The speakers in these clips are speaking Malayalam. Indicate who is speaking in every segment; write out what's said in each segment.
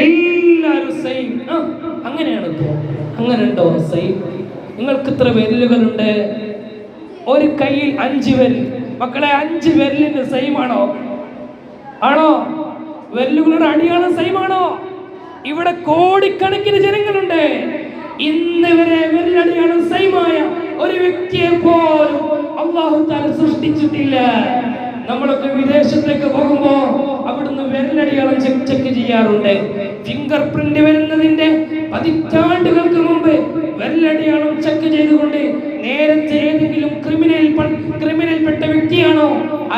Speaker 1: എല്ലാരും സെയിം അങ്ങനെയാണ് അങ്ങനെ ഉണ്ടോ സെയിം നിങ്ങൾക്ക് ഇത്ര വിരലുകളുണ്ട് ഒരു കയ്യിൽ അഞ്ച് വിരൽ മക്കളെ അഞ്ച് വിരലിന് സെയിം ആണോ? ആണോ വെല്ലുകളുടെ അടിയാളം സെയിം ആണോ ഇവിടെ കോടിക്കണക്കിന് ജനങ്ങളുണ്ട്. ഇന്ന് വരെ വെല്ലടിയാളം സെയിമായ ഒരു വ്യക്തിയെ പോലും അള്ളാഹു താല സൃഷ്ടിച്ചിട്ടില്ല. നമ്മളൊക്കെ വിദേശത്തേക്ക് പോകുമ്പോ അവിടുന്ന് വിരലടിയാളം ചെക്ക് ചെക്ക് ചെയ്യാറുണ്ട്. ഫിംഗർ പ്രിന്റ് വരുന്നതിന്റെ പതിറ്റാണ്ടുകൾക്ക് മുമ്പ് വിരലടിയാളം ചെക്ക് ചെയ്തുകൊണ്ട് നേരത്തെ ഏതെങ്കിലും ക്രിമിനൽ ക്രിമിനൽപ്പെട്ട വ്യക്തിയാണോ?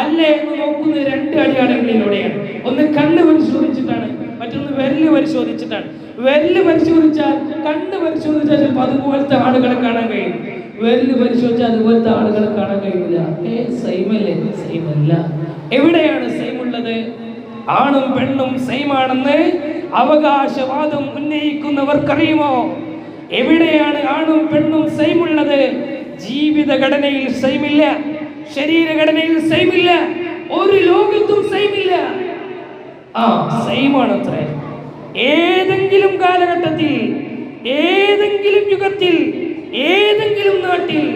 Speaker 1: അല്ലേ എന്ന് നോക്കുന്നത് രണ്ട് അടിയാളങ്ങളിലൂടെയാണ്. ഒന്ന് കണ്ണ് പരിശോധിച്ചിട്ടാണ് മറ്റൊന്ന് വിരൽ പരിശോധിച്ചിട്ടാണ്. വിരൽ പരിശോധിച്ചാൽ കണ്ണ് പരിശോധിച്ചാൽ ചിലപ്പോൾ അതുപോലത്തെ ആളുകളെ കാണാൻ കഴിയും. വിരൽ പരിശോധിച്ചാൽ അതുപോലത്തെ ആളുകളെ കാണാൻ കഴിയില്ല. ഏ സൈമല്ലേ? സൈമല്ല. എവിടെയാണ് സെയിം ഉള്ളത് ആണും പെണ്ണും സെയിം ആണെന്ന് അവകാശവാദം ഉന്നയിക്കുന്നവർക്കറിയുമോ? എവിടെയാണ് ആണും പെണ്ണും സെയിം ഉള്ളത് ജീവിതഘടനയിൽ സൈമില്ല. ശരീരഘടനയിൽ സൈമില്ല. ഒരു ലോകത്തും സൈമില്ല. ആ സൈമാണ് അത്ര ഏതെങ്കിലും കാലഘട്ടത്തിൽ ഏതെങ്കിലും യുഗത്തിൽ ഏതെങ്കിലും നാട്ടിൽ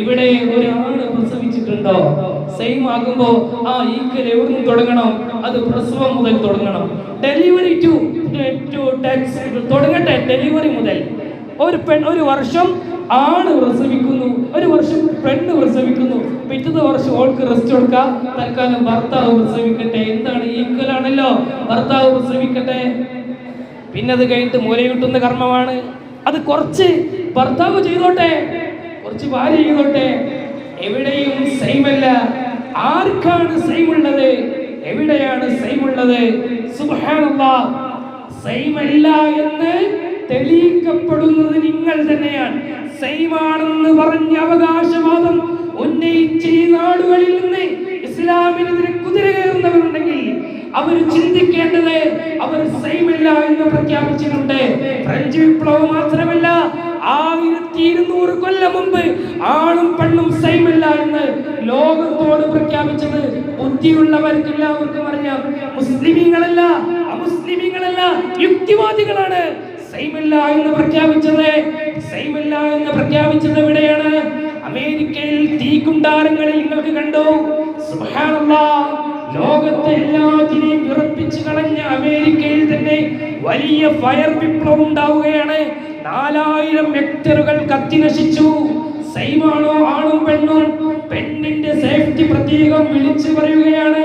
Speaker 1: ഇവിടെ ഒരാൾ പ്രസവിച്ചിട്ടുണ്ടോ? സെയിം ആകുമ്പോ ആ ഈക്കൽ എവിടെ നിന്ന് തുടങ്ങണം? അത് പ്രസവം മുതൽ തുടങ്ങണം. ഡെലിവറി ടു ടു തുടങ്ങട്ടെ ഡെലിവറി മുതൽ. ഒരു പെൺ ഒരു വർഷം ആണ് പ്രസവിക്കുന്നു ഒരു വർഷം പെണ്ണ് പ്രസവിക്കുന്നു. പിറ്റത്തെ വർഷം ഓൾക്ക് റെസ്റ്റ് കൊടുക്കാം. തൽക്കാലം ഭർത്താവ് പ്രസവിക്കട്ടെ. എന്താണ് ഈക്വൽ ആണല്ലോ ഭർത്താവ് പ്രസവിക്കട്ടെ. പിന്നെ അത് കഴിഞ്ഞിട്ട് മൂലയൂട്ടുന്ന കർമ്മമാണ്. അത് കുറച്ച് ഭർത്താവ് ചെയ്തോട്ടെ കുറച്ച് ഭാര്യ ചെയ്തോട്ടെ. എവിടെയും സൈമല്ല ആർക്കാണ് സൈമുള്ളത് എവിടെയാണ് സൈമുള്ളത് സൈമല്ല എന്ന് തെളിയിക്കപ്പെടുന്നത് നിങ്ങൾ തന്നെയാണ്. സെയിമാണെന്ന് പറഞ്ഞ അവകാശവാദം ഉന്നയിച്ച ഈ നാടുകളിൽ നിന്ന് ഇസ്ലാമിനെതിരെ കുതിര കയറുന്നവരുണ്ടെങ്കിൽ അവർ ചിന്തിക്കേണ്ടത് അവർ സെയിമല്ല എന്ന് പ്രഖ്യാപിച്ചിട്ടുണ്ട്. ഫ്രഞ്ച് വിപ്ലവം മാത്രമല്ല ആയിരത്തി ഇരുന്നൂറ് കൊല്ലം മുമ്പ് ആണും പെണ്ണും സെയിമല്ല എന്ന് ലോകത്തോട് പ്രഖ്യാപിച്ചത് ബുദ്ധിയുള്ളവർക്ക് എല്ലാവർക്കും അറിയാം. മുസ്ലിമീങ്ങളല്ല അമുസ്ലിമീങ്ങളല്ല യുക്തിവാദികളാണ്. സെയിമല്ല എന്ന് പ്രഖ്യാപിച്ചത് സെയിമല്ല എന്ന് പ്രഖ്യാപിച്ചത് എവിടെയാണ്? അമേരിക്കയിൽ തീക്കുണ്ടാരങ്ങളിൽ നിങ്ങൾക്ക് കണ്ടു? സുബ്ഹാനല്ലാഹ്. ലോകത്തെ എല്ലാത്തിനെയും വിറപ്പിച്ചു കളഞ്ഞ അമേരിക്കയിൽ തന്നെ വലിയ ഫയർ വിപ്ലവം ഉണ്ടാവുകയാണ്. നാലായിരം ഹെക്ടറുകൾ കത്തി നശിച്ചു. സെയിമാണോ ആണും പെണ്ണും പെണ്ണിന്റെ സേഫ്റ്റി പ്രത്യേകം വിളിച്ചു പറയുകയാണ്.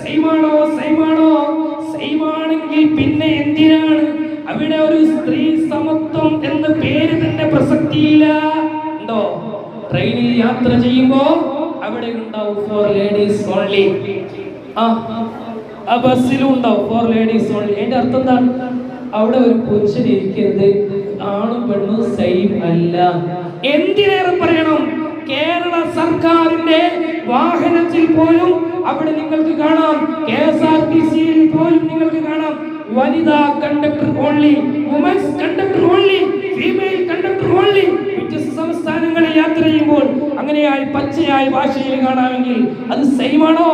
Speaker 1: സൈമാണോ സൈമാണോ? സൈമാണെങ്കിൽ പിന്നെ എന്തിനാണ്? അവിടെ ഒരു സ്ത്രീ സമത്വം എന്ന പേര് തന്നെ പ്രസക്തിയില്ല. ട്രെയിനിൽ യാത്ര ചെയ്യുമ്പോ അവിടെ ഉണ്ടാവും ഫോർ ലേഡീസ് ഓൺലി ആ ബസ്സിലും ഉണ്ടാവും. ഫോർ ലേഡീസ് ഓൺലി അതിന്റെ അർത്ഥം എന്താണ്? അവിടെ ഒരു പുരുഷൻ ഇരിക്കരുത് ആണും പെണ്ണും സെയിം അല്ല. എന്തിനേറെ പറയണം? കേരള സർക്കാരിന്റെ വാഹനത്തിൽ പോലും അവിടെ നിങ്ങൾക്ക് കാണാം. കെ എസ് ആർ ടി സിയിൽ പോലും നിങ്ങൾക്ക് കാണാം. വനിതാ conductor only women's conductor only female conductor only സംസ്ഥാനങ്ങളിൽ യാത്ര ചെയ്യുമ്പോൾ അങ്ങനെയായി പച്ചയായി ഭാഷയിൽ കാണാമെങ്കിൽ അത് സെയിം ആണോ?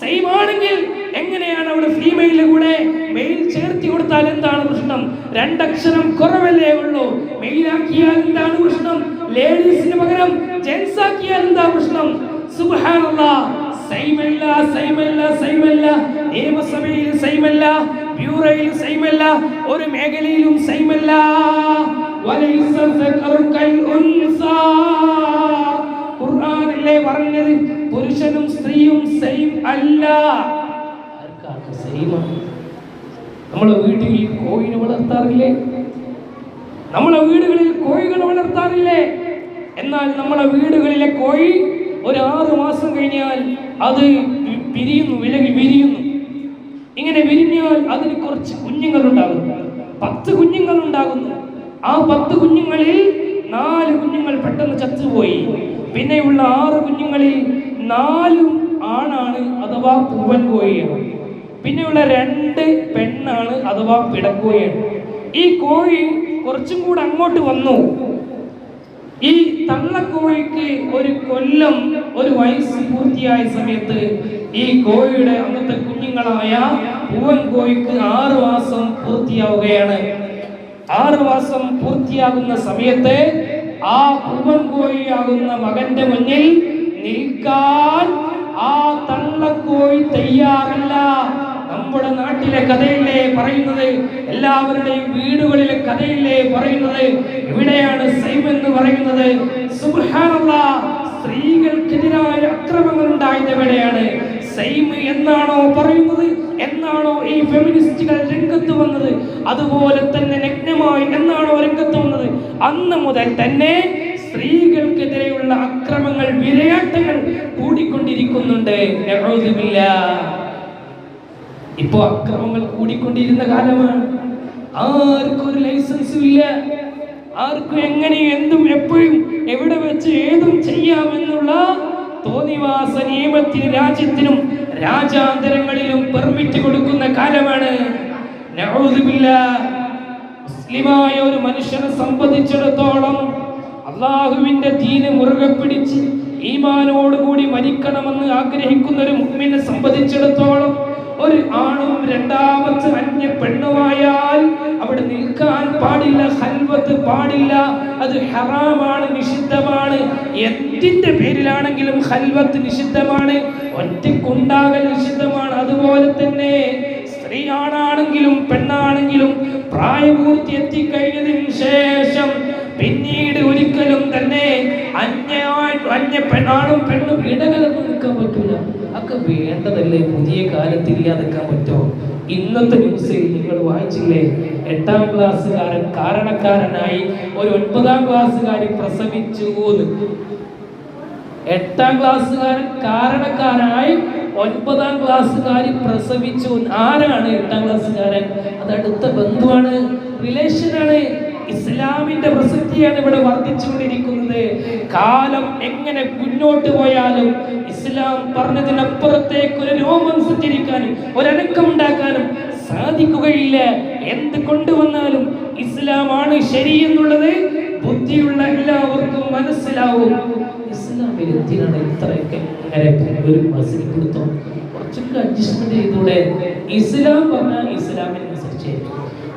Speaker 1: സെയിം ആണെങ്കിൽ എങ്ങനെയാണ് അവിടെ ഫീമെയിലെ കൂടെ മെയിൽ ചേർത്തി കൊടുത്താൽ എന്താണ് പ്രശ്നം? രണ്ടക്ഷരം കുറവല്ലേ ഉള്ളൂ. മെയിലാക്കിയാൽ എന്താണ് പ്രശ്നം? ലേഡീസിന് പകരം ജെൻസ് ആക്കിയാൽ എന്താ പ്രശ്നം? സുബ്ഹാനല്ലാഹ് സൈമല്ല സൈമല്ല സൈമല്ല നിയമസഭയിൽ സൈമല്ല ബ്യൂറോയിൽ സൈമല്ല ഒരു മേഖലയിലും സൈമല്ല വലൈസ ഖുർആനിലെ പറഞ്ഞത്? പുരുഷനും സ്ത്രീയും സെയിം അല്ല. ആർക്കാണ് സെയിം നമ്മളെ വീട്ടിൽ കോഴിനെ വളർത്താറില്ലേ? നമ്മളെ വീടുകളിൽ കോഴികൾ വളർത്താറില്ലേ? എന്നാൽ നമ്മളെ വീടുകളിലെ കോഴി ഒരു ആറ് മാസം കഴിഞ്ഞാൽ അത് പിരിയുന്നു വിലകി വിരിയുന്നു. ഇങ്ങനെ വിരിഞ്ഞാൽ അതിന് കുറച്ച് കുഞ്ഞുങ്ങൾ ഉണ്ടാകുന്നു. പത്ത് കുഞ്ഞുങ്ങൾ ഉണ്ടാകുന്നു. ആ പത്ത് കുഞ്ഞുങ്ങളിൽ നാല് കുഞ്ഞുങ്ങൾ പെട്ടെന്ന് ചത്തുപോയി. പിന്നെയുള്ള ആറ് കുഞ്ഞുങ്ങളിൽ നാലും ആണാണ് അഥവാ പൂവൻ കോഴിയാണ്. പിന്നെയുള്ള രണ്ട് പെണ്ണാണ് അഥവാ പിടക്കോഴിയാണ്. ഈ കോഴി കുറച്ചും കൂടെ അങ്ങോട്ട് വന്നു. ഈ തള്ളക്കോഴിക്ക് ഒരു കൊല്ലം ഒരു വയസ്സ് പൂർത്തിയായ സമയത്ത് ഈ കോഴിയുടെ അന്നത്തെ കുഞ്ഞുങ്ങളായ പൂവൻ കോഴിക്ക് ആറ് മാസം പൂർത്തിയാവുകയാണ്. ആറ് മാസം പൂർത്തിയാകുന്ന സമയത്ത് ആ കുറുവൻ കോഴിയാകുന്ന മകന്റെ മുന്നിൽ നിൽക്കാൻ ആ തള്ളക്കോഴി തയ്യാറല്ല. നമ്മുടെ നാട്ടിലെ കഥയില്ലേ പറയുന്നത്? എല്ലാവരുടെയും വീടുകളിലെ കഥയില്ലേ പറയുന്നത്? ഇവിടെയാണ് സൈം എന്ന് പറയുന്നത്. സ്ത്രീകൾക്കെതിരായ അക്രമങ്ങൾ ഉണ്ടായത് എവിടെയാണ്? സൈം എന്നാണോ പറയുന്നത്? എന്നാണോ ഈ ഫെമിനിസ്റ്റുകൾ രംഗത്ത് വന്നത്? അതുപോലെ തന്നെ നഗ്നമായി എന്നാണോ രംഗത്ത് വന്നത്? അന്ന് മുതൽ തന്നെ സ്ത്രീകൾക്കെതിരെയുള്ള അക്രമങ്ങൾ വിരയാട്ടങ്ങൾ കൂടിക്കൊണ്ടിരിക്കുന്നുണ്ട്. ഇപ്പോ അക്രമങ്ങൾ കൂടിക്കൊണ്ടിരുന്ന കാലമാണ് ആർക്കും ഒരു ലൈസൻസും ഇല്ല ആർക്കും എങ്ങനെ എന്തും എപ്പോഴും എവിടെ വെച്ച് ഏതും ചെയ്യാമെന്നുള്ള തോന്നിവാസ നിയമത്തിന് രാജ്യത്തിനും രാജ്യാന്തരങ്ങളിലും പെർമിറ്റ് കൊടുക്കുന്ന കാലമാണ്. മുസ്ലിമായ ഒരു മനുഷ്യനെ സംബന്ധിച്ചിടത്തോളം അള്ളാഹുവിന്റെ ദീന് മുറുകെ പിടിച്ച് ഈമാനോടുകൂടി മരിക്കണമെന്ന് ആഗ്രഹിക്കുന്ന ഒരു മുമ്മിനെ സംബന്ധിച്ചിടത്തോളം ഒരു ആണും രണ്ടാമത്തെ അന്യ പെണ്ണുമായാൽ അവിടെ നിൽക്കാൻ പാടില്ല ഹൽവത്ത് പാടില്ല അത് ഹറാമാണ് നിഷിദ്ധമാണ്. എന്തിന്റെ പേരിലാണെങ്കിലും ഹൽവത്ത് നിഷിദ്ധമാണ് ഒറ്റക്കുണ്ടാകൽ നിഷിദ്ധമാണ്. അതുപോലെ തന്നെ സ്ത്രീ ആണാണെങ്കിലും പെണ്ണാണെങ്കിലും പ്രായപൂർത്തി എത്തിക്കഴിഞ്ഞതിന് ശേഷം പിന്നീട് ഒരിക്കലും തന്നെ അന്യമായിട്ട് അന്യ പെണ്ണാണും പെണ്ണും ഇടകലർന്ന് നിൽക്കാൻ പറ്റില്ല അതൊക്കെ വേണ്ടതല്ലേ? പുതിയ കാലത്ത് ഇല്ലാതെക്കാൻ പറ്റുമോ ഇന്നത്തെ ന്യൂസിൽ നിങ്ങൾ വായിച്ചില്ലേ? എട്ടാം ക്ലാസ്സുകാരൻ കാരണക്കാരനായി ഒരു ഒൻപതാം ക്ലാസ്സുകാരി പ്രസവിച്ചു. എട്ടാം ക്ലാസ്സുകാരൻ കാരണക്കാരനായി ഒൻപതാം ക്ലാസ്സുകാരി പ്രസവിച്ചു ആരാണ് എട്ടാം ക്ലാസ്സുകാരൻ? അത് അടുത്ത ബന്ധുവാണ് റിലേഷനാണ് ഇസ്ലാമിന്റെ പ്രസക്തിയാണ് ഇവിടെ വർദ്ധിച്ചുകൊണ്ടിരിക്കുന്നത്. കാലം എങ്ങനെ മുന്നോട്ട് പോയാലും ഇസ്ലാം പറഞ്ഞതിനപ്പുറത്തേക്ക് ഒരു രോമം സഞ്ചരിക്കാനും ഒരനക്കം ഉണ്ടാക്കാനും സാധിക്കുകയില്ല. എന്ത് കൊണ്ടുവന്നാലും ഇസ്ലാമാണ് ശരി എന്നുള്ളത് ബുദ്ധിയുള്ള എല്ലാവർക്കും മനസ്സിലാവും. ഇസ്ലാമിൽ എന്തിനാണ് ഇത്രയൊക്കെ ഒരു അഡ്ജസ്റ്റ്മെന്റ് ചെയ്തൂടെ? ഇസ്ലാം പറഞ്ഞാൽ ഇസ്ലാമിനനുസരിച്ച്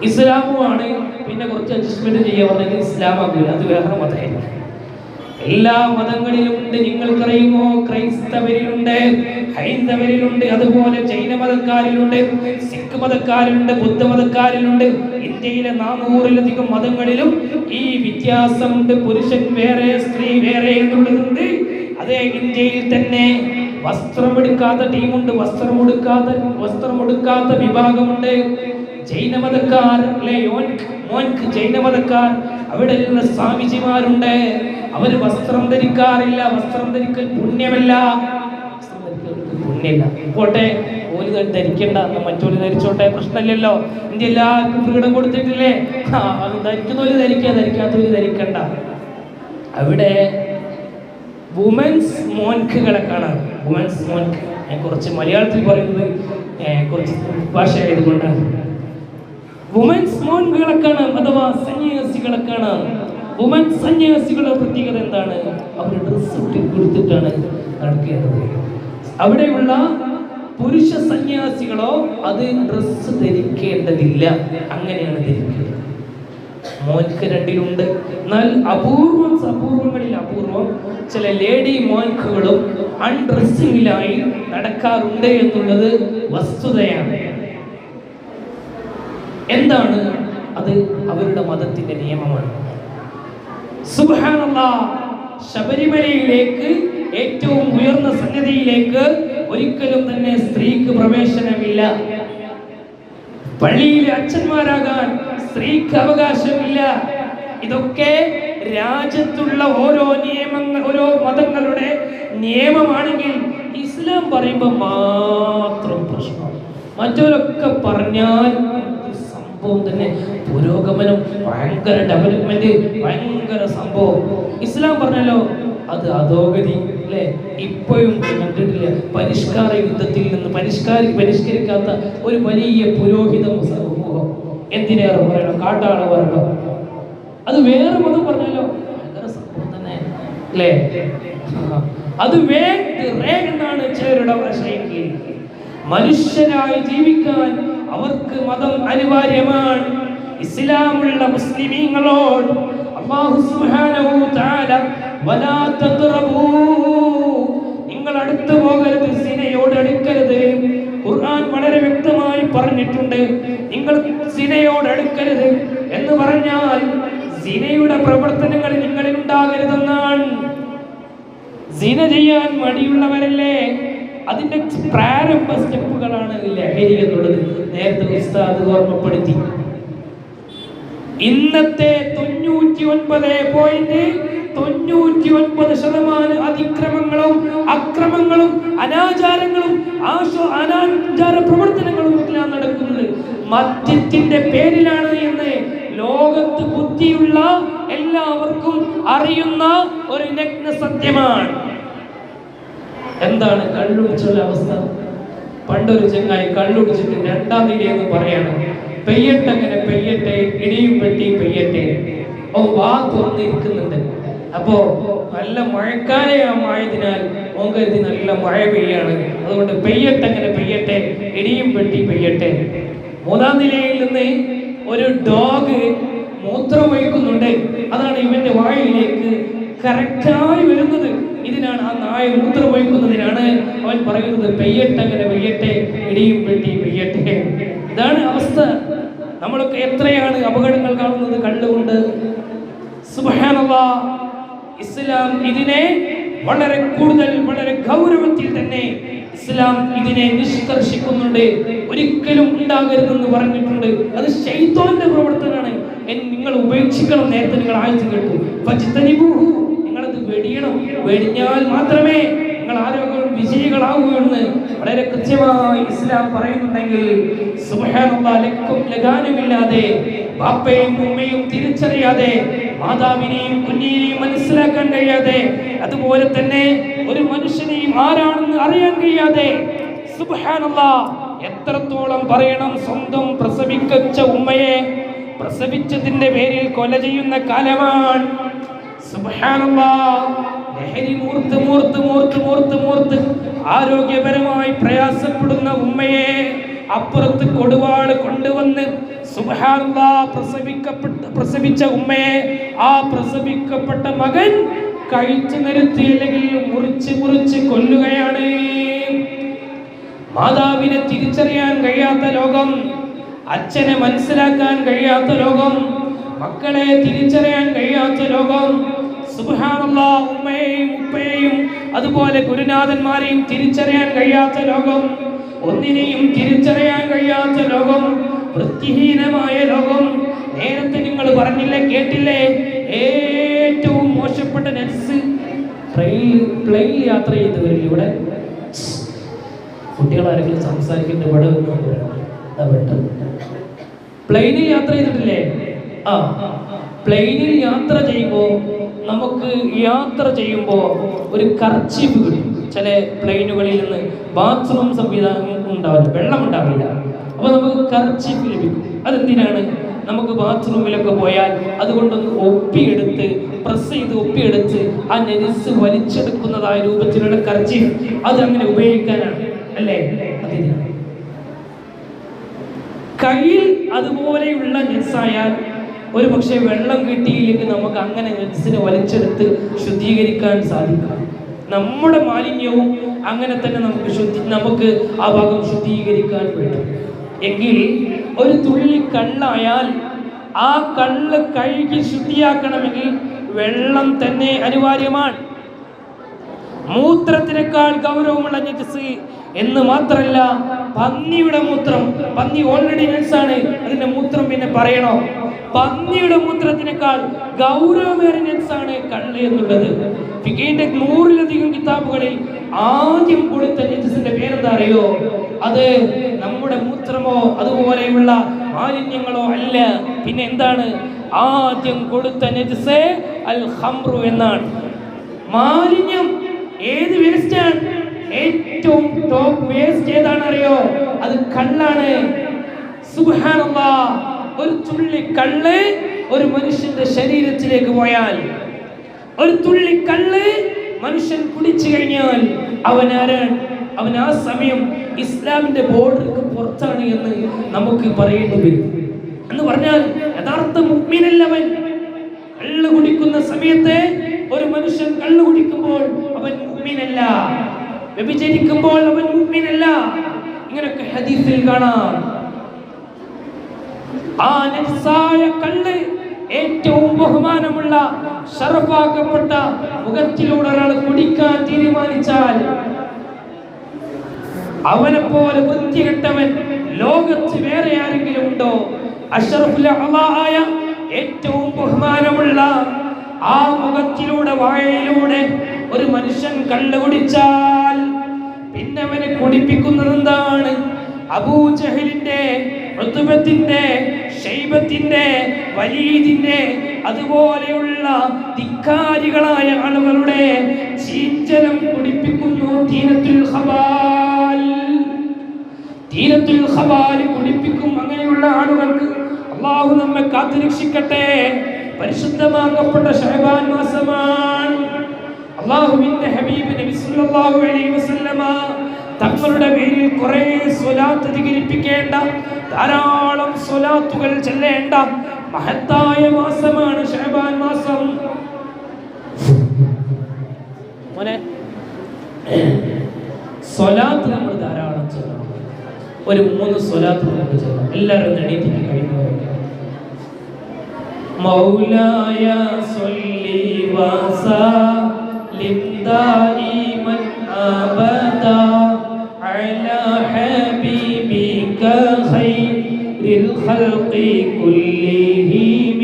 Speaker 1: ഇസ്ലാമുമാണ് പിന്നെ കുറച്ച് അഡ്ജസ്റ്റ്മെന്റ് ചെയ്യാൻ പറഞ്ഞെങ്കിൽ ഇസ്ലാമാകില്ല അത് വേറെ മതമായിരിക്കും. എല്ലാ മതങ്ങളിലും ഉണ്ട് നിങ്ങൾക്കറിയുമോ? ക്രൈസ്തവരിലുണ്ട് ഹൈന്ദവരിലുണ്ട് അതുപോലെ ജൈന മതക്കാരിലുണ്ട് സിഖ് മതക്കാരിലുണ്ട് ബുദ്ധ മതക്കാരിലുണ്ട്. ഇന്ത്യയിലെ നാനൂറിലധികം മതങ്ങളിലും ഈ വ്യത്യാസമുണ്ട്. പുരുഷൻ വേറെ സ്ത്രീ വേറെ എന്നുള്ളതുണ്ട്. അതേ ഇന്ത്യയിൽ തന്നെ വസ്ത്രമെടുക്കാത്ത ടീമുണ്ട് വസ്ത്രമെടുക്കാത്ത വസ്ത്രമെടുക്കാത്ത വിഭാഗമുണ്ട്. ജൈനമതക്കാർ അല്ലെ? മോൻക്ക് മോൻക് ജൈനമതക്കാർ അവിടെയുള്ള സ്വാമിജിമാരുണ്ട്. അവർ വസ്ത്രം ധരിക്കാറില്ല വസ്ത്രം ധരിക്കൽ പുണ്യമല്ല. പോട്ടെ ഓൽ ധരിക്കണ്ട മറ്റൊരു ധരിച്ചോട്ടെ പ്രശ്നമില്ലല്ലോ. ഇന്ത്യ എല്ലാവർക്കും ഫ്രീഡം കൊടുത്തിട്ടില്ലേ? അത് ധരിക്കുന്നവര് ധരിക്കുക ധരിക്കാത്തവര് ധരിക്കണ്ട. അവിടെ വുമൻസ് മോൻക്കുകളെ കാണാം. വുമൻസ് മോൻക്ക്. കുറച്ച് മലയാളത്തിൽ പറയുന്നത് കുറച്ച് ഭാഷ ആയതുകൊണ്ടാണ് വുമൻസ് മോൻകുകളെ കാണാം അഥവാ സന്യാസികളെ കാണാം വുമൻ സന്യാസികളുടെ പ്രത്യേകത എന്താണ്? അവർ ഡ്രസ്സ് കൊടുത്തിട്ടാണ് നടക്കേണ്ടത്. അവിടെയുള്ള പുരുഷ സന്യാസികളോ അത് ഡ്രസ്സ് ധരിക്കേണ്ടതില്ല. അങ്ങനെയാണ് ധരിക്കുന്നത് മോൻക്ക് രണ്ടിലുണ്ട്. എന്നാൽ അപൂർവം അപൂർവങ്ങളിൽ അപൂർവം ചില ലേഡി മോൻക്കുകളും അൺഡ്രസ്സിങ്ങിലായി നടക്കാറുണ്ട് എന്നുള്ളത് വസ്തുതയാണ്. എന്താണ്? അത് അവരുടെ മതത്തിന്റെ നിയമമാണ്. സുബ്ഹാനല്ലാഹ് ശബരിമലയിലേക്ക് ഏറ്റവും ഉയർന്ന സംഗതിയിലേക്ക് ഒരിക്കലും തന്നെ സ്ത്രീക്ക് പ്രവേശനമില്ല. പള്ളിയിലെ അച്ഛന്മാരാകാൻ സ്ത്രീക്ക് അവകാശമില്ല. ഇതൊക്കെ രാജ്യത്തുള്ള ഓരോ നിയമങ്ങൾ ഓരോ മതങ്ങളുടെ നിയമമാണെങ്കിൽ ഇസ്ലാം പറയുമ്പോൾ മാത്രം പ്രശ്നം. മറ്റൊരൊക്കെ പറഞ്ഞാൽ സംഭവം തന്നെ. പുരോഗമനം ഭയങ്കര ഡെവലപ്മെന്റ് ഭയങ്കര സംഭവം. ഇസ്ലാം പറഞ്ഞല്ലോ അത് അധോഗതി അല്ലേ? ഇപ്പോഴും കണ്ടിട്ടില്ല. പരിഷ്കാര യുദ്ധത്തിൽ നിന്ന് പരിഷ്കാരി പരിഷ്കരിക്കാത്ത ഒരു വലിയ പുരോഹിത സമൂഹം. എന്തിനേറെ പറയണം കാട്ടാണ് പറയണം അത് വേറെ മതം പറഞ്ഞല്ലോ. ഭയങ്കര സംഭവം തന്നെ. അല്ലേ? അത് വേഗ എന്നാണ് ചിലരുടെ ഭാഷയെങ്കിൽ മനുഷ്യരായി ജീവിക്കാൻ അവർക്ക് മതം അനിവാര്യമാണ്. ഇസ്ലാമുള്ള മുസ്ലിമീങ്ങളോട് അല്ലാഹു സുബ്ഹാനഹു തആല വലാ തദ്റബൂ നിങ്ങൾ അടുത്തു പോകരുത് സിനയോട് അടുക്കരുത് ഖുർആൻ വളരെ വ്യക്തമായി പറഞ്ഞിട്ടുണ്ട്. നിങ്ങൾ സിനയോട് അടുക്കരുത് എന്ന് പറഞ്ഞാൽ സിനയുടെ പ്രവർത്തനങ്ങൾ നിങ്ങളിൽ ഉണ്ടാകരുതെന്നാണ്. സിന ചെയ്യാൻ മടിയുള്ളവരല്ലേ? അതിന്റെ പ്രാരംഭ സ്റ്റെപ്പുകളാണ് ലഹരി എന്നുള്ളത് നേരത്തെ ഉസ്താദ് ഓർമ്മപ്പെടുത്തി. ഇന്നത്തെ തൊണ്ണൂറ്റി ഒൻപത് പോയിന്റ് തൊണ്ണൂറ്റി ഒൻപത് ശതമാനം അതിക്രമങ്ങളും അക്രമങ്ങളും അനാചാരങ്ങളും ആശോ അനാചാര പ്രവർത്തനങ്ങളും എല്ലാം നടക്കുന്നത്. മദ്യത്തിന്റെ പേരിലാണ് എന്ന് ലോകത്ത് ബുദ്ധിയുള്ള എല്ലാവർക്കും അറിയുന്ന ഒരു നഗ്ന സത്യമാണ് എന്താണ് കള്ളുടിച്ചുള്ള അവസ്ഥ? പണ്ടൊരു ചെങ്ങായി കള്ളുടിച്ചിട്ട് രണ്ടാം തീയതി എന്ന് പറയാണ് പെയ്യട്ടങ്ങനെ പെയ്യട്ടെ ഇടിയും പെട്ടി പെയ്യട്ടെ. ഓ വാ തുറന്നിരിക്കുന്നുണ്ട്. അപ്പോ നല്ല മഴക്കാലമായതിനാൽ ഓൻ കരുതി നല്ല മഴ പെയ്യാണ്. അതുകൊണ്ട് പെയ്യട്ടങ്ങനെ പെയ്യട്ടെ ഇടിയും പെട്ടി പെയ്യട്ടെ. മൂന്നാം നിലയിൽ നിന്ന് ഒരു ഡോഗ് മൂത്രമൊഴിക്കുന്നുണ്ട്. അതാണ് ഇവന്റെ വായിലേക്ക് കറക്റ്റായി വരുന്നത്. ഇതിനാണ് ആ നായ മൂത്രമൊഴിക്കുന്നതിനാണ് അവൻ പറയുന്നത് പെയ്യട്ടെ അങ്ങനെ പെയ്യട്ടെ ഇടിയും പെട്ടി പെയ്യട്ടെ. ഇതാണ് അവസ്ഥ. നമ്മളൊക്കെ എത്രയാണ് അപകടങ്ങൾ കാണുന്നത് കണ്ടുകൊണ്ട്. ഇസ്ലാം ഇതിനെ വളരെ കൂടുതൽ വളരെ ഗൗരവത്തിൽ തന്നെ ഇസ്ലാം ഇതിനെ നിഷ്കർഷിക്കുന്നുണ്ട്. ഒരിക്കലും ഉണ്ടാകരുതെന്ന് പറഞ്ഞിട്ടുണ്ട്. അത് ശൈത്തോന്റെ പ്രവർത്തനമാണ്. നിങ്ങൾ ഉപേക്ഷിക്കണം നേരത്തെ നിങ്ങൾ ആഴ്ച കേട്ടു. വെടിയണം വെടിഞ്ഞാൽ മാത്രമേ നിങ്ങൾ ആരോഗ്യം വിജയികളാവുകയെന്ന് വളരെ കൃത്യമായി ഇസ്ലാം പറയുന്നുണ്ടെങ്കിൽ ലഗാനുമില്ലാതെ ബാപ്പയും ഉമ്മയും തിരിച്ചറിയാതെ മാതാവിനെയും കുഞ്ഞിനെയും മനസ്സിലാക്കാൻ കഴിയാതെ അതുപോലെ തന്നെ ഒരു മനുഷ്യനെയും ആരാണെന്ന് അറിയാൻ കഴിയാതെ എത്രത്തോളം പറയണം സ്വന്തം പ്രസവിക്കച്ച ഉമ്മയെ പ്രസവിച്ചതിന്റെ പേരിൽ കൊല ചെയ്യുന്ന കാലമാണ്. ലഹരി മൂർത്ത് മൂർത്ത് മൂർത്ത് മൂർത്ത് മൂർത്ത്. ആരോഗ്യപരമായി പ്രയാസപ്പെടുന്ന ഉമ്മയെ അപ്പുറത്ത് കൊടുവാൾ കൊണ്ടുവന്ന് പ്രസവിക്കപ്പെട്ട പ്രസവിച്ച ഉമ്മയെ ആ പ്രസവിക്കപ്പെട്ട മകൻ കഴിച്ചു നിരത്തി അല്ലെങ്കിൽ മുറിച്ച് മുറിച്ച് കൊല്ലുകയാണ്. മാതാവിനെ തിരിച്ചറിയാൻ കഴിയാത്ത ലോകം അച്ഛനെ മനസ്സിലാക്കാൻ കഴിയാത്ത ലോകം മക്കളെ തിരിച്ചറിയാൻ കഴിയാത്ത ലോകം സുബ്ഹാനല്ലാഹ് ഉമ്മയെയും ഉപ്പയെയും അതുപോലെ ഗുരുനാഥന്മാരെയും തിരിച്ചറിയാൻ കഴിയാത്ത ലോകം ഒന്നിനെയും തിരിച്ചറിയാൻ കഴിയാത്ത ലോകം വൃത്തിഹീനമായ ലോകം. നേരത്തെ നിങ്ങൾ പറഞ്ഞില്ലേ കേട്ടില്ലേ? ഏറ്റവും മോശപ്പെട്ട നെറ്റ്സ് പ്ലെയിൻ യാത്ര ചെയ്തവരിൽ ഇവിടെ. കുട്ടികൾ ആരെങ്കിലും സംസാരിക്കുന്ന ഇവിടെ പ്ലെയിനിൽ യാത്ര ചെയ്തിട്ടില്ലേ? ആ പ്ലെയിനിൽ യാത്ര ചെയ്യുമ്പോൾ നമുക്ക് യാത്ര ചെയ്യുമ്പോൾ ഒരു കർച്ചീഫ് കിട്ടും. ചില പ്ലെയിനുകളിൽ നിന്ന് ബാത്റൂം സംവിധാനം ഉണ്ടാവില്ല വെള്ളം ഉണ്ടാവില്ല. അപ്പോൾ നമുക്ക് കർച്ചീഫ് ലഭിക്കും. അതെന്തിനാണ്? നമുക്ക് ബാത്റൂമിലൊക്കെ പോയാൽ അതുകൊണ്ടൊന്ന് ഒപ്പിയെടുത്ത് പ്രസ് ചെയ്ത് ഒപ്പിയെടുത്ത് ആ നെരിസ് വലിച്ചെടുക്കുന്നതായ രൂപത്തിലുള്ള കർച്ചീഫ് അത് അങ്ങനെ ഉപയോഗിക്കാനാണ്. അല്ലേ? കയ്യിൽ അതുപോലെയുള്ള നെസ്സായാൽ ഒരു പക്ഷേ വെള്ളം കിട്ടിയില്ലെങ്കിൽ നമുക്ക് അങ്ങനെ നെൽസിനെ വലിച്ചെടുത്ത് ശുദ്ധീകരിക്കാൻ സാധിക്കാം. നമ്മുടെ മാലിന്യവും അങ്ങനെ തന്നെ നമുക്ക് ശുദ്ധി നമുക്ക് ആ ഭാഗം ശുദ്ധീകരിക്കാൻ പറ്റും. എങ്കിൽ ഒരു തുള്ളി കള്ളായാൽ ആ കള്ള് കഴുകി ശുദ്ധിയാക്കണമെങ്കിൽ വെള്ളം തന്നെ അനിവാര്യമാണ്. മൂത്രത്തിനേക്കാൾ ഗൗരവമുള്ള നജസ് എന്ന് മാത്രമല്ല പന്നിയുടെ മൂത്രം. പന്നി ഓൾറെഡി ആണ്. അതിന്റെ മൂത്രം പിന്നെ പറയണോ? പന്നിയുടെ മൂത്രത്തിനേക്കാൾ ഗൗരവമേറിയ ആണ് കള്ള് എന്നുള്ളത്. ഫിഖിന്റെ നൂറിലധികം കിതാബുകളിൽ ആദ്യം കൊടുത്ത നജസിന്റെ പേരെന്താ അറിയോ? അത് നമ്മുടെ മൂത്രമോ അതുപോലെയുള്ള മാലിന്യങ്ങളോ അല്ല. പിന്നെ എന്താണ്? ആദ്യം കൊടുത്ത നെജസ് അൽ ഹംറു എന്നാണ്. മാലിന്യം ഏത് വേസ്റ്റാണ് ഏറ്റവും ടോപ്പ് വേസ്റ്റ് ഏതാണ് അറിയോ അത് കള്ളാണ്. സുബ്ഹാനല്ലാ. ഒരു തുള്ളി കള്ള് ഒരു മനുഷ്യന്റെ ശരീരത്തിലേക്ക് പോയാൽ ഒരു തുള്ളി കള്ള് മനുഷ്യൻ കുടിച്ചു കഴിഞ്ഞാൽ അവൻ ആരാണ് അവൻ ആ സമയം ഇസ്ലാമിന്റെ ബോർഡർക്ക് പുറത്താണ് എന്ന് നമുക്ക് പറയേണ്ടി വരും. എന്ന് പറഞ്ഞാൽ യഥാർത്ഥ മുഗ്മിനല്ലവൻ. കള്ളു കുടിക്കുന്ന സമയത്ത് ഒരു മനുഷ്യൻ കള്ളു കുടിക്കുമ്പോൾ അവൻ മുഗ്മിനല്ല. വ്യഭിചരിക്കുമ്പോൾ അവൻ മുഗ്മിനല്ല ഇങ്ങനൊക്കെ ഹദീസിൽ കാണാം. ആ നഫ്സായ കല്ല് ഏറ്റവും ബഹുമാനമുള്ള ഷറഫാക്കപ്പെട്ട മുഖത്തിലൂടെ ഒരാൾ കുടിക്കാൻ തീരുമാനിച്ചാൽ അവനെ പോലെ വൃത്തികെട്ടവൻ ലോകത്ത് വേറെ ആരെങ്കിലും ഉണ്ടോ? അഷറഫുൽ അള്ളാഹായ ഏറ്റവും ബഹുമാനമുള്ള ആ മുഖത്തിലൂടെ വായയിലൂടെ ഒരു മനുഷ്യൻ കള്ള കുടിച്ചാൽ പിന്നെ കുടിപ്പിക്കുന്നത് എന്താണ് അബൂജഹലിന്റെ ഋതുബത്തിന്റെ ഷൈബത്തിന്റെ വലീദിന്റെ അതുപോലെയുള്ള ധിക്കാരികളായ ആളുകളുടെ ചീഞ്ചലം കുടിപ്പിക്കുന്നു തീരത്തുൽ ഖബാൽ തീരത്തുൽ ഖബാൽ കുടിപ്പിക്കും അങ്ങനെയുള്ള ആളുകൾക്ക് അള്ളാഹു നമ്മെ കാത്തുരക്ഷിക്കട്ടെ. പരിശുദ്ധമാക്കപ്പെട്ട ഷഹബാൻ മാസമാണ്. അള്ളാഹുവിന്റെ ഹബീബ് നബി സല്ലല്ലാഹു അലൈഹി വസല്ലമ തങ്ങളുടെ പേരിൽ കുറേ സ്വലാത്ത് ധികരിപ്പിക്കേണ്ട ധാരാളം സ്വലാത്തുകൾ ചെല്ലേണ്ട മഹത്തായ മാസമാണ് ഷഹബാൻ മാസം. മോനെ സ്വലാത്ത് നമ്മൾ ധാരാളം ചെല്ലണം. ഒരു മൂന്ന് സ്വലാത്ത് നമുക്ക് ചെല്ലണം. എല്ലാവരും എണീറ്റിട്ട് കഴിയുന്നവരൊക്കെ മൗലായ സൊല്ലി വാസ. دائما أبدا على حبيبك خير الخلق كلهم.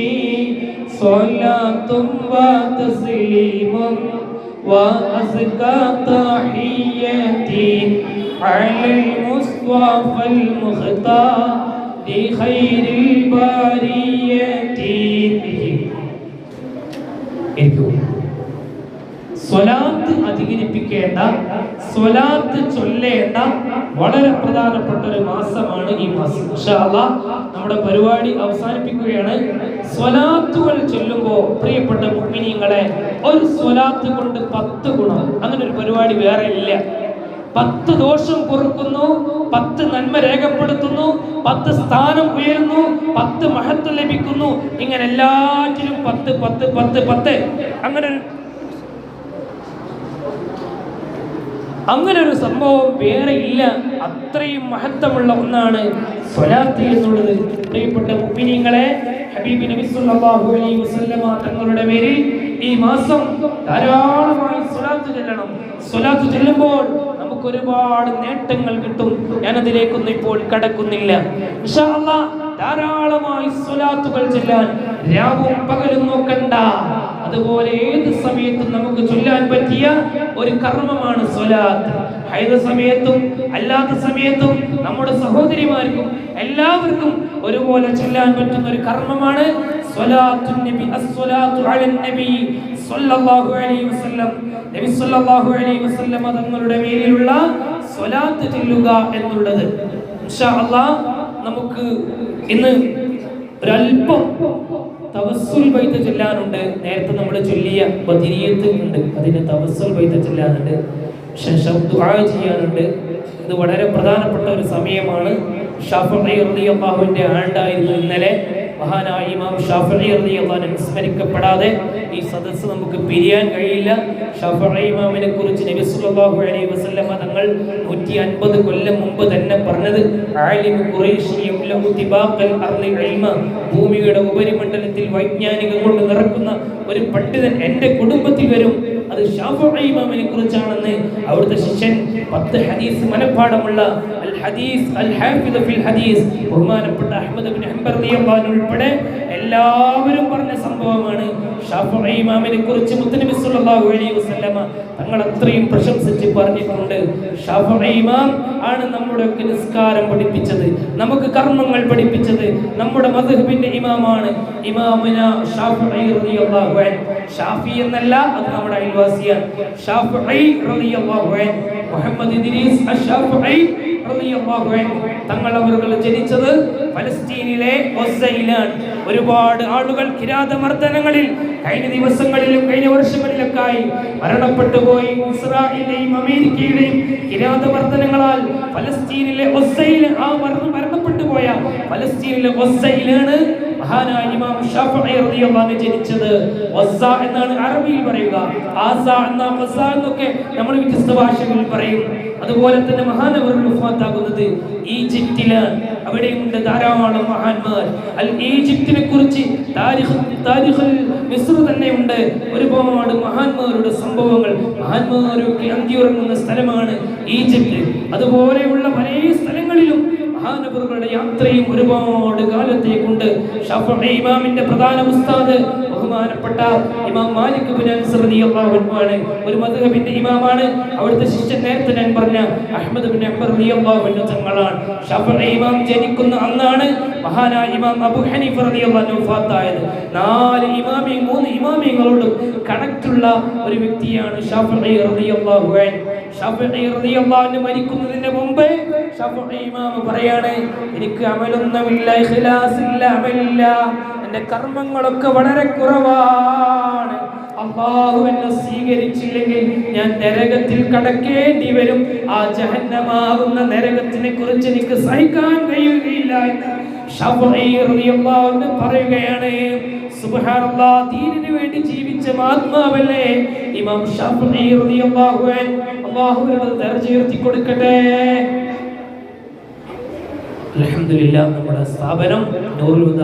Speaker 1: صلاة وتسليم وأزكى تحياتي على المصطفى المختار لخير البرية. സ്വലാത്ത് അധികരിപ്പിക്കേണ്ട സ്വലാത്ത് ചൊല്ലേണ്ട വളരെ പ്രധാനപ്പെട്ട ഒരു മാസമാണ് ഈ മാസം. നമ്മുടെ പരിപാടി അവസാനിപ്പിക്കുകയാണ്. സ്വലാത്തുകൾ ചൊല്ലുമ്പോൾ പ്രിയപ്പെട്ട മുഅ്മിനീങ്ങളെ ഒരു സ്വലാത്ത് കൊണ്ട് പത്ത് ഗുണം. അങ്ങനെ ഒരു പരിപാടി വേറെ ഇല്ല. പത്ത് ദോഷം കുറുക്കുന്നു പത്ത് നന്മ രേഖപ്പെടുത്തുന്നു പത്ത് സ്ഥാനം ഉയരുന്നു പത്ത് മഹത്വം ലഭിക്കുന്നു. ഇങ്ങനെ എല്ലാറ്റിലും പത്ത് പത്ത് പത്ത് പത്ത്. അങ്ങനെ ഒരു അങ്ങനെ ഒരു സംഭവം വേറെ ഇല്ല. അത്രയും മഹത്വമുള്ള ഒന്നാണ് സ്വലാത്ത് എന്നുള്ളത്. പ്രിയപ്പെട്ട മുപ്പിനിങ്ങളെ ഹബീബ് നബി സല്ലല്ലാഹു അലൈഹി വസല്ലമ തങ്ങളുടെ പേരിൽ ഈ മാസം ധാരാളമായി സ്വലാത്ത് ചെല്ലണം. സ്വലാത്ത് ചെല്ലുമ്പോൾ നമുക്ക് ഒരുപാട് നേട്ടങ്ങൾ കിട്ടും. ഞാൻ അതിലേക്കൊന്നും ഇപ്പോൾ കടക്കുന്നില്ല. ധാരാളമായി സ്വലാത്തുകൾ ചെല്ലാൻ രാവും പകലും നോക്കണ്ട. അതുപോലെ ഏത് സമയത്തും നമുക്ക് ചൊല്ലാൻ പറ്റിയ ഒരു കർമ്മമാണ് സ്വലാത്ത്. ഹൈദ സമയത്തും അല്ലാത്ത സമയത്തും നമ്മുടെ സഹോദരിമാർക്കും എല്ലാവർക്കും ഒരുപോലെ ചൊല്ലാൻ പറ്റുന്ന ഒരു കർമ്മമാണ് സ്വലാത്തു നബി അസ്സലാത്തു അലൻ നബി സ്വല്ലല്ലാഹു അലൈഹി വസല്ലം. നബി സ്വല്ലല്ലാഹു അലൈഹി വസല്ലം തങ്ങളുടെ മേലിലുള്ള സ്വലാത്ത് ചൊല്ലുക എന്നുള്ളത്. ഇൻഷാ അല്ലാഹ് നമുക്ക് ഇന്ന് ഒരല്പം തവസ്സുൽ ബൈത്ത് ചൊല്ലാനുണ്ട്. നേരത്തെ നമ്മൾ ചൊല്ലിയ ബദിരിയത്ത് ഉണ്ട് അതിന് തവസ്സുൽ ബൈത്ത് ചൊല്ലാനുണ്ട്. ദുആ ചെയ്യാനുണ്ട്. ഇത് വളരെ പ്രധാനപ്പെട്ട ഒരു സമയമാണ്. ഷാഫി റളിയല്ലാഹുവിന്റെ ആണ്ടായിരുന്നു ഇന്നലെ. മഹാനായ ഇമാം ഷാഫി റളിയല്ലാഹു വിസ്മരിക്കപ്പെടാതെ ഈ സദസ്സ് നമുക്ക് പിരിയാൻ കഴിയില്ല. ഷാഫി ഇമാമിനെ കുറിച്ച് നബി സല്ലല്ലാഹു അലൈഹി വസല്ലമ തങ്ങൾ 150 കൊല്ലം മുമ്പ് തന്നെ പറഞ്ഞത്. ആലിം ഖുറൈശി ഭൂമിയുടെ ഉപരിമണ്ഡലത്തിൽ വൈജ്ഞാനികം കൊണ്ട് നിറക്കുന്ന ഒരു പണ്ഡിതൻ എന്റെ കുടുംബത്തിൽ വരും. അത് ഷാഫിമാമിനെ കുറിച്ചാണെന്ന് അവിടുത്തെ ശിഷ്യൻ പത്ത് ഹദീസ് മനഃപ്പാടമുള്ള അൽ ഹദീസ് അൽ ഹാഫിദ് ഫിൽ ഹദീസ്. ബഹുമാനപ്പെട്ട അഹമ്മദ് ബിൻ ഹംബർ ഉൾപ്പെടെ എല്ലാവരും പറഞ്ഞ സംഭവമാണ്. ഷാഫി ഇമാമിനെ കുറിച്ച് മുത്തനബി സല്ലല്ലാഹു അലൈഹി വസല്ലമ തങ്ങൾ അത്രയും പ്രശംസിച്ച് പറഞ്ഞിട്ടുണ്ട്. ഷാഫി ഇമാം ആണ് നമ്മുടെ ഒക്കെ നിസ്കാരം പഠിപ്പിച്ചത് നമുക്ക് കർമ്മങ്ങൾ പഠിപ്പിച്ചത്. നമ്മുടെ മദ്ഹബിന്റെ ഇമാമാണ് ഇമാമുന ഷാഫി റളിയല്ലാഹു അൻഹു. ഷാഫി എന്നല്ല അത് നമ്മുടെ അയൽവാസിയാണ്. ഷാഫി റളിയല്ലാഹു അൻഹു. മുഹമ്മദ് ഇദ്രീസ് അഷ്ഷാഫി റളിയല്ലാഹു അൻഹു. തങ്ങൾ അവർ ജനിച്ചത് ഫലസ്തീനിലെ ഒസയിലാണ്. ഒരുപാട് ആളുകൾ കിരാതമർദ്ദനങ്ങളിൽ കഴിഞ്ഞ ദിവസങ്ങളിലും കഴിഞ്ഞ വർഷങ്ങളിലൊക്കെയായി മരണപ്പെട്ടു പോയി. ഇസ്രായേലിന്റെയും അമേരിക്കയുടെയും കിരാതമർദ്ദനങ്ങളാൽ ഫലസ്തീനിലെ ഒസയിൽ ആ മരണം മരണപ്പെട്ടു പോയ ഫലസ്തീനിലെ ഒസയിലാണ് മഹാനായ ഇമാം ഷാഫിഈ റളിയല്ലാഹു ജനിച്ചത് വസ്സ എന്നാണ് അറബിയിൽ പറയുക. ആസ എന്ന വസ്സ എന്നൊക്കെ നമ്മൾ വ്യത്യസ്ത ഭാഷകളിൽ പറയും. അതുപോലെ തന്നെ മഹാനവർ വഫാത്താകുന്നത് ഈജിപ്തിലാണ് അവിടെയുണ്ട് ധാരാളം മഹാന്മാർ. അൽ ഈജിപ്തിനെ കുറിച്ച് താരിഖ് താരിഖുൽ മിസ്ർ തന്നെ ഉണ്ട്. ഒരുപാട് മഹാന്മാരുടെ സംഭവങ്ങൾ. മഹാന്മാരൊക്കെ അന്തിയുറങ്ങുന്ന സ്ഥലമാണ് ഈജിപ്ത്. അതുപോലെയുള്ള പല സ്ഥലങ്ങളിലും മഹാനവറുകളുടെ യാത്രയും ഒരുപാട് കാലത്തേക്കുണ്ട്. ഇമാമിന്റെ പ്രധാന ഉസ്താദ് ബഹുമാനപ്പെട്ട ഇമാം മാലിക് ആണ്. ഒരു മധുഹബിന്റെ ഇമാമാണ്. അവിടുത്തെ ശിഷ്യൻ നേരത്തെ ഞാൻ പറഞ്ഞ അഹമ്മദ് ബിൻ അൻഹു തങ്ങളാണ്. ഇമാം ജനിക്കുന്ന അന്നാണ് മഹാനായ ഇമാം അബു ഹനീഫ് റളിയല്ലാഹു വഫാത്തായത്. നാല് ഇമാമി മൂന്ന് ഇമാമിയങ്ങളോടും കണക്റ്റുള്ള ഒരു വ്യക്തിയാണ് റളിയല്ലാഹു റളിയല്ലാഹു അൻഹു. മരിക്കുന്നതിന് മുമ്പേ ഷാഫിഈ ഇമാം പറയാണ് എനിക്ക് അമലൊന്നുമില്ല ഇഖ്ലാസ് ഇല്ല അമലില്ല. എന്റെ കർമ്മങ്ങളൊക്കെ വളരെ കുറവാണ്. അള്ളാഹു എന്നെ സ്വീകരിച്ചില്ലെങ്കിൽ ഞാൻ നരകത്തിൽ കടക്കേണ്ടി വരും. ആ ജഹന്നമാകുന്ന നരകത്തിനെ കുറിച്ച് എനിക്ക് സഹിക്കാൻ കഴിയുകയില്ല എന്ന് പറയുകയാണ്. സുബ്ഹാനല്ലാഹ് ദീനിനു വേണ്ടി ജീവിച്ച മഹാത്മാവല്ലേ ഇമാം ഷാഫി റളിയല്ലാഹു ദർജ ഉയർത്തി കൊടുക്കട്ടെ അൽഹംദുലില്ലാ നമ്മുടെ സ്ഥാപനം നൂറുത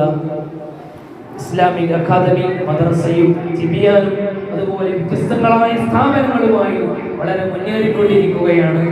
Speaker 1: ഇസ്ലാമിക് അക്കാദമി മദ്രസയും തിബിയാനും അതുപോലെ വ്യത്യസ്തങ്ങളായ സ്ഥാപനങ്ങളുമായി വളരെ മുന്നേറിക്കൊണ്ടിരിക്കുകയാണ്.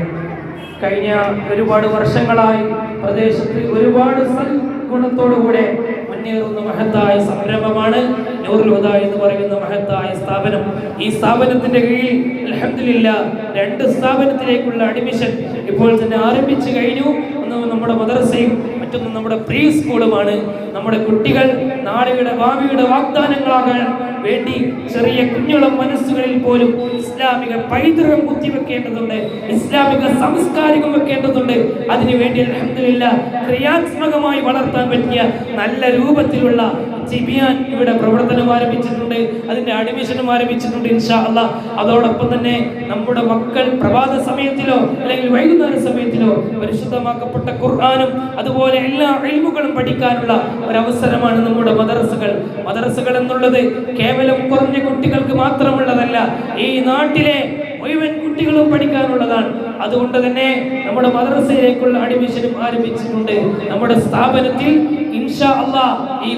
Speaker 1: കഴിഞ്ഞ ഒരുപാട് വർഷങ്ങളായി പ്രദേശത്ത് ഒരുപാട് സൽഗുണത്തോടുകൂടെ മുന്നേറുന്ന മഹത്തായ സംരംഭമാണ് നൂറുൽ എന്ന് പറയുന്ന മഹത്തായ സ്ഥാപനം. ഈ സ്ഥാപനത്തിന്റെ കീഴിൽ അൽഹംദുലില്ലാ രണ്ട് സ്ഥാപനത്തിലേക്കുള്ള അഡ്മിഷൻ ഇപ്പോൾ തന്നെ ആരംഭിച്ചു കഴിഞ്ഞു. ഒന്ന് നമ്മുടെ മദ്രസയും മറ്റൊന്ന് നമ്മുടെ പ്രീ സ്കൂളുമാണ് നമ്മുടെ കുട്ടികൾ നാളെയുടെ ഭാവിയുടെ വാഗ്ദാനങ്ങളാകാൻ വേണ്ടി ചെറിയ കുഞ്ഞുളം മനസ്സുകളിൽ പോലും ഇസ്ലാമിക പൈതൃകം കുത്തിവെക്കേണ്ടതുണ്ട് ഇസ്ലാമിക സംസ്കാരികം വെക്കേണ്ടതുണ്ട്. അതിനുവേണ്ടി അലഹമില്ല ക്രിയാത്മകമായി വളർത്താൻ പറ്റിയ നല്ല രൂപത്തിലുള്ള ജിബിയാൻ ഇവിടെ പ്രവർത്തനം ആരംഭിച്ചിട്ടുണ്ട് അതിന്റെ അഡ്മിഷനും ആരംഭിച്ചിട്ടുണ്ട് ഇൻഷാ അല്ല അതോടൊപ്പം തന്നെ നമ്മുടെ മക്കൾ പ്രഭാത സമയത്തിലോ അല്ലെങ്കിൽ വൈകുന്നേര സമയത്തിലോ പരിശുദ്ധമാക്കപ്പെട്ട ഖുർആാനും അതുപോലെ എല്ലാ അഴിമുകളും പഠിക്കാനുള്ള ഒരവസരമാണ് നമ്മുടെ മദ്രസകൾ. മദ്രസകൾ എന്നുള്ളത് കേവലം കുറഞ്ഞ കുട്ടികൾക്ക് മാത്രമുള്ളതല്ല ഈ നാട്ടിലെ മുഴുവൻ കുട്ടികളും പഠിക്കാനുള്ളതാണ്. അതുകൊണ്ട് തന്നെ നമ്മുടെ മദ്രസയിലേക്കുള്ള അഡ്മിഷനും ആരംഭിച്ചിട്ടുണ്ട്. നമ്മുടെ സ്ഥാപനത്തിൽ ഇൻഷാ അള്ളാ ഈ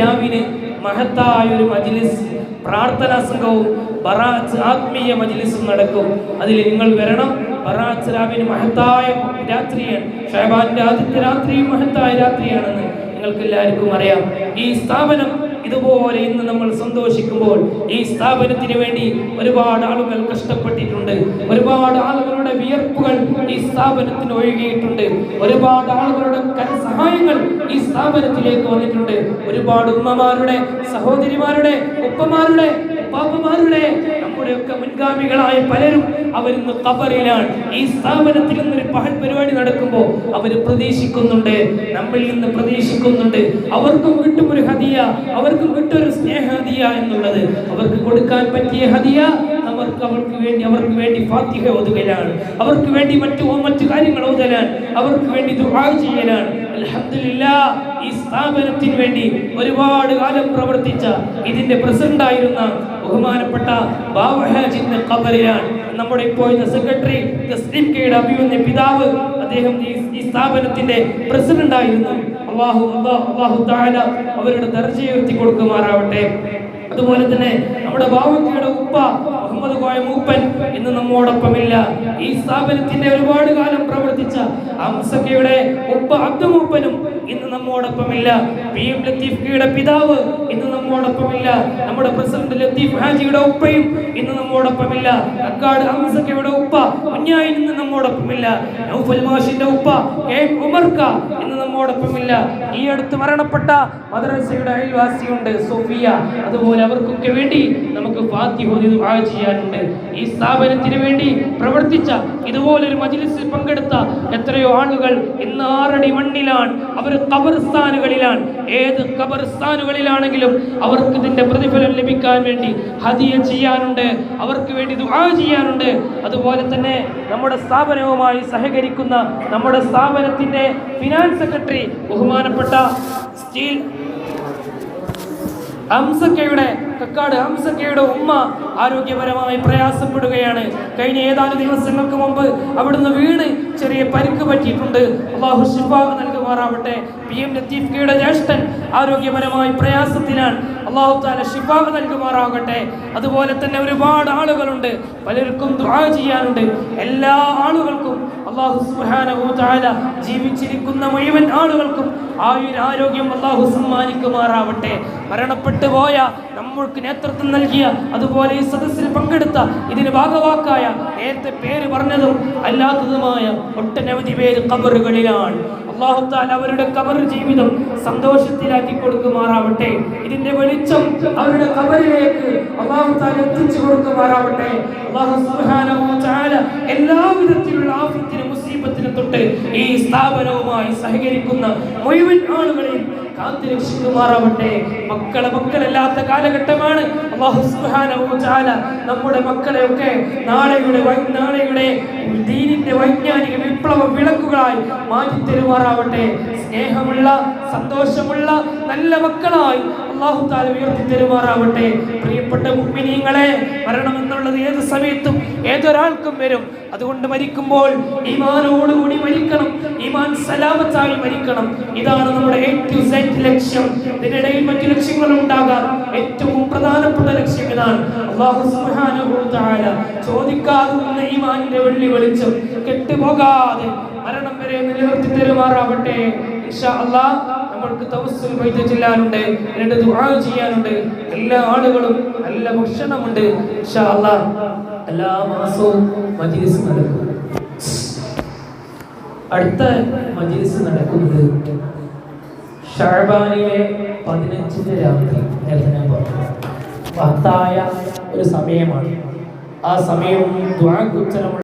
Speaker 1: രാവിലെ മഹത്തായ ഒരു മജ്ലിസ് പ്രാർത്ഥനാ സംഘവും ബറാഅത്ത് ആത്മീയ മജ്ലിസും നടക്കും. അതിൽ നിങ്ങൾ വരണം. ബറാഅത്ത് രാവിന് മഹത്തായ രാത്രിയാണ്. ഷഹബാന്റെ ആദ്യത്തെ രാത്രിയും മഹത്തായ രാത്രിയാണെന്ന് നിങ്ങൾക്ക് എല്ലാവർക്കും അറിയാം. ഈ സ്ഥാപനം ഇതുപോലെ ഇന്ന് നമ്മൾ സന്തോഷിക്കുമ്പോൾ ഈ സ്ഥാപനത്തിന് വേണ്ടി ഒരുപാട് ആളുകൾ കഷ്ടപ്പെട്ടിട്ടുണ്ട്. ഒരുപാട് ആളുകളുടെ വിയർപ്പുകൾ ഈ സ്ഥാപനത്തിന് ഒഴുകിയിട്ടുണ്ട്. ഒരുപാട് ആളുകളുടെ സഹായങ്ങൾ ഈ സ്ഥാപനത്തിലേക്ക് വന്നിട്ടുണ്ട്. ഒരുപാട് ഉമ്മമാരുടെ സഹോദരിമാരുടെ ഉപ്പമാരുടെ ഉപ്പാപ്പമാരുടെ നമ്മുടെയൊക്കെ മുൻഗാമികളായ പലരും അവരിന്ന് കബറിലാണ് ഈ സ്ഥാപനത്തിൽ നിന്നൊരു പഹൽ പരിപാടി നടക്കുമ്പോൾ അവർ പ്രതീക്ഷിക്കുന്നുണ്ട്. നമ്മിൽ നിന്ന് പ്രതീക്ഷിക്കുന്നുണ്ട്. അവർക്കും കിട്ടും ഒരു ഹദിയ അവർക്കും കിട്ടും ഒരു സ്നേഹ ഹദിയ എന്നുള്ളത്. അവർക്ക് കൊടുക്കാൻ പറ്റിയ ഹദിയ അവർക്ക് അവർക്ക് വേണ്ടി അവർക്ക് വേണ്ടി ഫാത്തിഹ ഓതുകയാണ് അവർക്ക് വേണ്ടി മറ്റു മറ്റു കാര്യങ്ങൾ ഓതലാണ്. അവർക്ക് വേണ്ടി ദുആ ചെയ്യലാണ്. ഈ സ്ഥാപനത്തിന് വേണ്ടി ഒരുപാട് കാലം പ്രവർത്തിച്ച ഇതിന്റെ പ്രസിഡന്റ് ആയിരുന്ന ബഹുമാനപ്പെട്ട ബാബഹാജിന്റെ ഖബറിലാണ്. നമ്മുടെ ഇപ്പോഴത്തെ സെക്രട്ടറി തസ്ലിം കെയുടെ അഭിമന്യ പിതാവ് അദ്ദേഹം ഈ സ്ഥാപനത്തിന്റെ പ്രസിഡന്റ് ആയിരുന്നു. അള്ളാഹു അള്ളാഹു താല അവരുടെ ദർജ ഉയർത്തി കൊടുക്കുമാറാവട്ടെ. അതുപോലെ തന്നെ നമ്മുടെ ബാവക്കയുടെ ഉപ്പ മുഹമ്മദ് കോയ മൂപ്പൻ ഇന്ന് നമ്മോടൊപ്പമില്ല. ഈ സ്ഥാപനത്തിന്റെ ഒരുപാട് കാലം പ്രവർത്തിച്ച അംസക്കയുടെ ഉപ്പ അബ്ദുമൂപ്പനും ഇന്ന് നമ്മോടൊപ്പമില്ല. പി എം ലത്തീഫ്കയുടെ പിതാവ് ഇന്ന് നമ്മോടൊപ്പമില്ല. നമ്മുടെ പ്രസിഡന്റ് ലത്തീഫ് ഹാജിയുടെ ഉപ്പയും ഇന്ന് നമ്മോടൊപ്പമില്ല. അക്കാട് അംസക്കയുടെ ഉപ്പ കുഞ്ഞായി ഇന്ന് നമ്മോടൊപ്പമില്ല. നൗഫൽ മാഷിന്റെ ഉപ്പ കെ ഉമർക്ക ഇന്ന് നമ്മോടൊപ്പമില്ല. ഈ അടുത്ത് മരണപ്പെട്ട മദ്രസയുടെ അയൽവാസിയുണ്ട് സോഫിയ. അതുപോലെ അവർക്കൊക്കെ വേണ്ടി നമുക്ക് ദുആ ചെയ്യാനുണ്ട്. ഈ സ്ഥാപനത്തിന് വേണ്ടി പ്രവർത്തിച്ച ഇതുപോലൊരു മജിലിസിൽ പങ്കെടുത്ത എത്രയോ ആളുകൾ ഇന്ന് ആറടി മണ്ണിലാണ്. അവർ ഖബർസ്ഥാനുകളിലാണ്. ഏത് ഖബർസ്ഥാനുകളിലാണെങ്കിലും അവർക്ക് ഇതിന്റെ പ്രതിഫലം ലഭിക്കാൻ വേണ്ടി ഹദിയ ചെയ്യാനുണ്ട്. അവർക്ക് വേണ്ടി ദുആ ചെയ്യാനുണ്ട്. അതുപോലെ തന്നെ നമ്മുടെ സ്ഥാപനവുമായി സഹകരിക്കുന്ന നമ്മുടെ സ്ഥാപനത്തിന്റെ ഫിനാൻസ് സെക്രട്ടറി ബഹുമാനപ്പെട്ട സ്റ്റീൽ ഹംസക്കയുടെ കക്കാട് ഹംസക്കയുടെ ഉമ്മ ആരോഗ്യപരമായി പ്രയാസപ്പെടുകയാണ്. കഴിഞ്ഞ ഏതാനും ദിവസങ്ങൾക്ക് മുമ്പ് അവിടുന്ന് വീണ് ചെറിയ പരിക്ക് പറ്റിയിട്ടുണ്ട്. അള്ളാഹു ശിഫ നൽകുമാറാവട്ടെ. പി എം ലത്തീഫ് കെയുടെ ജ്യേഷ്ഠൻ ആരോഗ്യപരമായി പ്രയാസത്തിലാണ്. അള്ളാഹു താല ശിഫ നൽകുമാറാകട്ടെ. അതുപോലെ തന്നെ ഒരുപാട് ആളുകളുണ്ട്. പലർക്കും ദുആ ചെയ്യാനുണ്ട്. എല്ലാ ആളുകൾക്കും അള്ളാഹു സുബ്ഹാനഹു തആല ജീവിച്ചിരിക്കുന്ന മുഴുവൻ ആളുകൾക്കും ആയുരാരോഗ്യം അള്ളാഹു സമ്മാനിക്കുമാറാവട്ടെ. മരണപ്പെട്ടു പോയ നമ്മൾക്ക് നേതൃത്വം നൽകിയ അതുപോലെ ഈ സദസ്സിൽ പങ്കെടുത്ത ഇതിന് ഭാഗവാക്കായ നേരത്തെ പേര് പറഞ്ഞതും അല്ലാത്തതുമായ ഒട്ടനവധി പേര് കബറുകളിലാണ് അള്ളാഹു താല അവരുടെ കബർ ജീവിതം സന്തോഷത്തിലാക്കി കൊടുക്കുമാറാവട്ടെ. ഇതിന്റെ വെളിച്ചം അവരുടെ കബറിലേക്ക് അള്ളാഹു താല എത്തിച്ചു കൊടുക്കുമാറാവട്ടെ. എല്ലാ വിധത്തിലുള്ള ആഫത്തിനും മുസീബത്തിനും തൊട്ട് ഈ സ്ഥാപനവുമായി സഹകരിക്കുന്ന മുഴുവൻ ആളുകളെയും കാത്തുരക്ഷിക്കുമാറാവട്ടെ. മക്കളെ മക്കളില്ലാത്ത കാലഘട്ടമാണ്. നമ്മുടെ മക്കളെയൊക്കെ നാളെയുടെ നാളെയുടെ ദീനിന്റെ വൈജ്ഞാനിക വിപ്ലവ വിളക്കുകളായി മാറ്റി തരുമാറാവട്ടെ സ്നേഹമുള്ള സന്തോഷമുള്ള നല്ല മക്കളായി അള്ളാഹു താല ഉയർത്തി തരുമാറാവട്ടെ. പ്രിയപ്പെട്ട മുഗ്മിനീങ്ങളെ മരണം എന്നുള്ളത് ഏത് സമയത്തും ഏതൊരാൾക്കും വരും. അതുകൊണ്ട് മരിക്കുമ്പോൾ ഈമാനോടുകൂടി മരിക്കണം. ഈമാൻ സലാമത്തായി മരിക്കണം. ഇതാണ് നമ്മുടെ ലക്ഷ്യം. ഇതിനിടയിൽ മറ്റു ലക്ഷ്യങ്ങളും ഉണ്ടാകാം. ഏറ്റവും പ്രധാനപ്പെട്ട ലക്ഷ്യം ഇതാണ്. അള്ളാഹു ചോദിക്കാതെ ഈമാനിന്റെ വെള്ളി വെളിച്ചം കെട്ടുപോകാതെ മരണം വരെ നിലനിർത്തി തരുമാറാവട്ടെ. ഇൻഷാ അല്ലാഹ് നമ്മൾക്ക് തവസ്സുൽ ബൈത്ത് ചെല്ലാനുണ്ട് രണ്ട് ദുആ ചെയ്യാനുണ്ട്. എല്ലാ ആളുകളും നല്ല ഭക്ഷണമുണ്ട് ഇൻഷാ അല്ലാഹ് എല്ലാ മാസവും മജ്ലിസ് നടക്കും. അടുത്ത മജ്ലിസ് നടക്കുന്നത് ഷഅബാനിലെ പതിനഞ്ചിന്റെ രാത്രി നേരത്തെ ഞാൻ പറഞ്ഞു മഹത്തായ ഒരു സമയമാണ്. ആ സമയം ദ്വാ